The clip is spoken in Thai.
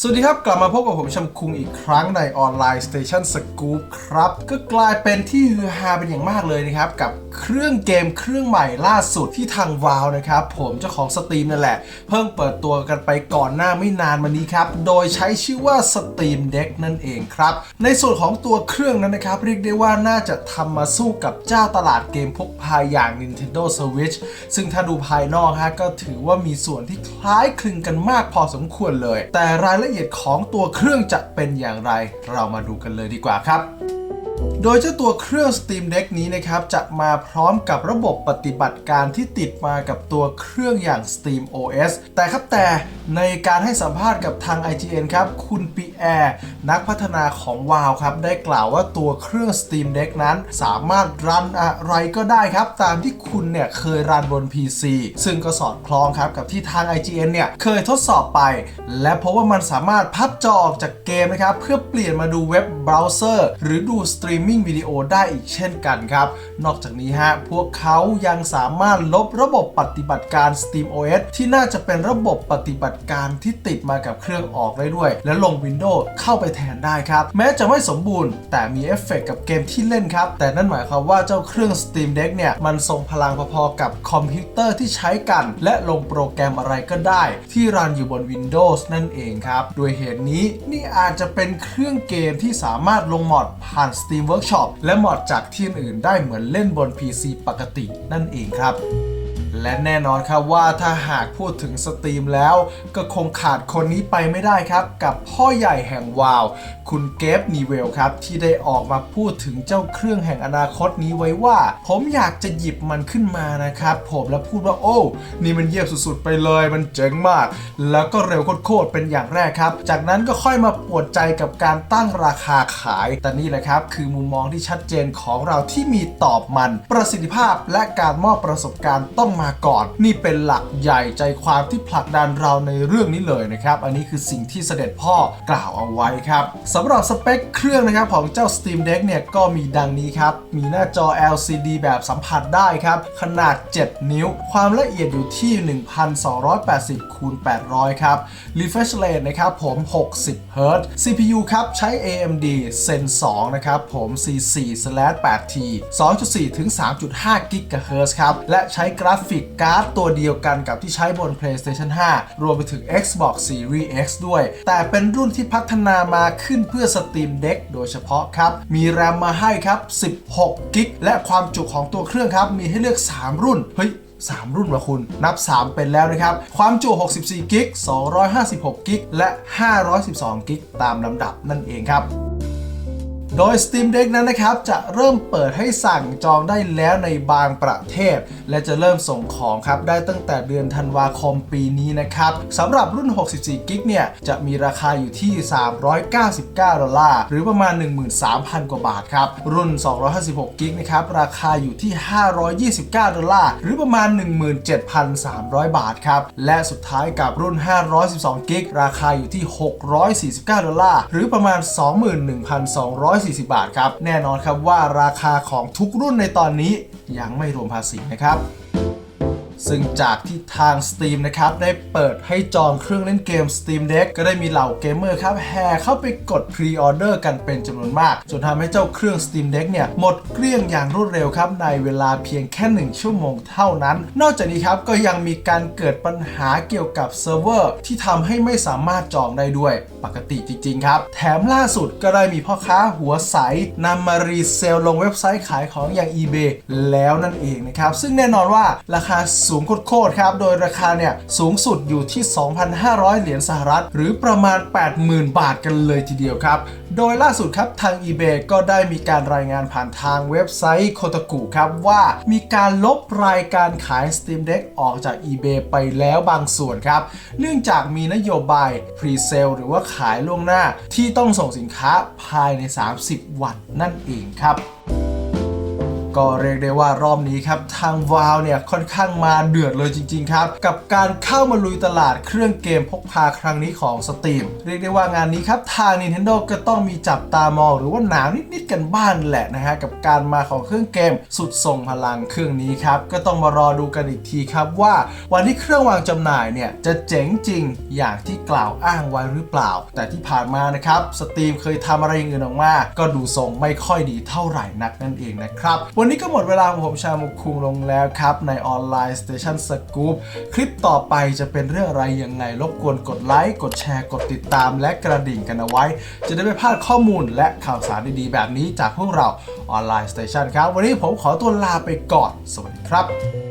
สวัสดีครับ กลับมาพบกับผมชมคุงอีกครั้งในออนไลน์สเตชันสกู๊ปครับ ก็กลายเป็นที่ฮือฮาเป็นอย่างมากเลยนะครับ กับเครื่องเกมเครื่องใหม่ล่าสุดที่ทางวาวนะครับ ผมเจ้าของสตรีมนั่นแหละ เพิ่งเปิดตัวกันไปก่อนหน้าไม่นานมานี้ครับ โดยใช้ชื่อว่า Steam Deck นั่นเองครับ ในส่วนของตัวเครื่องนั้นนะครับ เรียกได้ว่าน่าจะทำมาสู้กับเจ้าตลาดเกมพกพาอย่าง Nintendo Switch ซึ่งถ้าดูภายนอกฮะก็ถือว่ามีส่วนที่คล้ายคลึงกันมากพอสมควรเลย แต่รายละเอียดของตัวเครื่องจะเป็นอย่างไร เรามาดูกันเลยดีกว่าครับ โดยเจ้าตัวเครื่อง Steam Deck นี้นะครับจะมาพร้อมกับระบบปฏิบัติการที่ติดมากับตัวเครื่องอย่าง Steam OS แต่ครับแต่ในการให้สัมภาษณ์กับทาง IGN ครับ คุณปีแอร์นักพัฒนาของ WoW ครับได้กล่าวว่าตัวเครื่อง Steam Deck นั้น สามารถรันอะไรก็ได้ครับ ตามที่คุณเนี่ยเคยรันบน PC ซึ่งก็สอดคล้องครับกับที่ทาง IGN เนี่ยเคยทดสอบไป และพบว่ามันสามารถพับจอออกจากเกมนะครับเพื่อเปลี่ยนมาดูเว็บเบราว์เซอร์หรือดูสตรีมมิ่งวิดีโอได้อีกเช่นกันครับ นอกจากนี้ฮะ พวกเขายังสามารถลบระบบปฏิบัติการ SteamOS ที่น่าจะเป็นระบบปฏิบัติการที่ติดมากับเครื่องออกได้ด้วย และลง Windows เข้าไปแทนได้ครับ แม้จะไม่สมบูรณ์ แต่มีเอฟเฟกต์กับเกมที่เล่นครับ แต่นั่นหมายความว่าเจ้าเครื่อง Steam Deck เนี่ย มันทรงพลังพอๆกับคอมพิวเตอร์ที่ใช้กัน และลงโปรแกรมอะไรก็ได้ ที่รันอยู่บน Windows นั่นเองครับด้วยเหตุนี้นี่อาจจะเป็นเครื่องเกมที่สามารถลงมอดผ่าน Steam Workshop และมอดจากที่อื่นได้เหมือนเล่นบน PC ปกตินั่นเองครับ และแน่นอนครับว่าถ้าหากพูดถึงสตรีมแล้วก็คงขาดคนนี้ไปไม่ได้ครับ กับพ่อใหญ่แห่งวาว คุณเกฟนีเวลครับ ที่ได้ออกมาพูดถึงเจ้าเครื่องแห่งอนาคตนี้ไว้ว่า ผมอยากจะหยิบมันขึ้นมานะครับ ผมแล้วพูดว่าโอ้นี่มันเยี่ยมสุดๆไปเลยมันเจ๋งมาก แล้วก็เร็วโคตรๆเป็นอย่างแรกครับ จากนั้นก็ค่อยมาปวดใจกับการตั้งราคาขายแต่นี่แหละครับ คือมุมมองที่ชัดเจนของเราที่มีตอบมัน ประสิทธิภาพและการมอบประสบการณ์ต้องมาก่อน นี่เป็นหลักใหญ่ใจความที่ผลักดันเราในเรื่องนี้เลยนะครับ อันนี้คือสิ่งที่เสด็จพ่อกล่าวเอาไว้ครับสำหรับสเปคเครื่องนะครับของเจ้า Steam Deck เนี่ยก็มีดังนี้ครับ มีหน้าจอ LCD แบบสัมผัสได้ครับ ขนาด 7 นิ้ว ความละเอียดอยู่ที่ 1280คูณ800 ครับ refresh rate นะครับผม 60 Hz CPU ครับใช้ AMD Zen 2 นะครับผม C4/8T 2.4 ถึง 3.5 GHz ครับ และใช้กราฟิกการ์ดตัวเดียวกันกับที่ใช้บน PlayStation 5 รวมไปถึง Xbox Series X ด้วย แต่เป็นรุ่นที่พัฒนามาขึ้นเพื่อ Steam Deck โดยเฉพาะครับ มี RAM มาให้ครับ 16 กิกและความจุของตัวเครื่องครับ มีให้เลือก 3 รุ่น เฮ้ย3 รุ่นวะคุณ นับ 3 เป็นแล้วนะครับ ความจุ 64 กิก 256 กิก และ 512 กิก ตามลำดับนั่นเองครับ โดย Steam Deck นั้นนะครับ จะเริ่มเปิดให้สั่งจองได้แล้วในบางประเทศ และจะเริ่มส่งของครับ ได้ตั้งแต่เดือนธันวาคมปีนี้นะครับสำหรับรุ่น 64 กิกเนี่ย จะมีราคาอยู่ที่ 399 ดอลลาร์ หรือประมาณ 13,000 กว่าบาทครับ รุ่น 256 กิกนะครับ ราคาอยู่ที่ 529 ดอลลาร์ หรือประมาณ 17,300 บาทครับ และสุดท้ายกับรุ่น 512 กิกราคาอยู่ที่ 649 ดอลลาร์ หรือประมาณ 21,200 40 บาทครับ แน่นอนครับว่าราคาของทุกรุ่นในตอนนี้ยังไม่รวมภาษีนะครับ ซึ่งจากที่ทาง Steam นะครับ ได้เปิดให้จองเครื่องเล่นเกม Steam Deck ก็ได้มีเหล่าเกมเมอร์ครับแห่เข้าไปกดพรีออเดอร์กันเป็นจำนวนมาก จนทำให้เจ้าเครื่อง Steam Deck เนี่ย หมดเกลี้ยงอย่างรวดเร็วครับ ในเวลาเพียงแค่ 1 ชั่วโมงเท่านั้น นอกจากนี้ครับ ก็ยังมีการเกิดปัญหาเกี่ยวกับเซิร์ฟเวอร์ที่ทำให้ไม่สามารถจองได้ด้วยปกติจริง ๆ ครับ แถมล่าสุดก็ได้มีพ่อค้าหัวใสนำมารีเซลลงเว็บไซต์ขายของอย่าง eBay แล้วนั่นเองนะครับซึ่งแน่นอนว่าราคาสูงโคตรครับ โดยราคาเนี่ยสูงสุดอยู่ที่ 2,500 เหรียญสหรัฐ หรือประมาณ 80,000 บาทกันเลยทีเดียวครับ โดยล่าสุดครับทาง eBay ก็ได้มีการรายงานผ่านทางเว็บไซต์โคตกุครับว่ามีการลบรายการขาย Steam Deck ออกจาก eBay ไปแล้วบางส่วนครับ เนื่องจากมีนโยบาย Pre-sale หรือว่าขายล่วงหน้าที่ต้องส่งสินค้าภายใน 30 วันนั่นเองครับ ก็เรียกได้ว่ารอบนี้ครับทางวาวเนี่ยค่อนข้างมาเดือดเลยจริง ๆ ครับ กับการเข้ามาลุยตลาดเครื่องเกมพกพาครั้งนี้ของ Steam เรียกได้ว่างานนี้ครับทาง Nintendo ก็ต้องมีจับตามองหรือว่าหนาวนิดๆกันบ้างแหละนะฮะกับการมาของเครื่องเกมสุดทรงพลังเครื่องนี้ครับก็ต้องมารอดูกันอีกทีครับว่าวันที่เครื่องวางจำหน่ายเนี่ยจะเจ๋งจริงอย่างที่กล่าวอ้างไว้หรือเปล่า แต่ที่ผ่านมานะครับ Steam เคยทำอะไรอย่างอื่นออกมา ก็ดูทรงไม่ค่อยดีเท่าไหร่นักนั่นเองนะครับวันันนี้ก็หมดเวลาของผมชามุกคุงลงแล้วครับในออนไลน์สเตชันสกู๊ปคลิปต่อไปจะเป็นเรื่องอะไรยังไง รบกวนกดไลค์ กดแชร์ กดติดตาม และกระดิ่งกันเอาไว้ จะได้ไม่พลาดข้อมูลและข่าวสารดีๆ แบบนี้จากพวกเราออนไลน์สเตชันครับ วันนี้ผมขอตัวลาไปก่อน สวัสดีครับ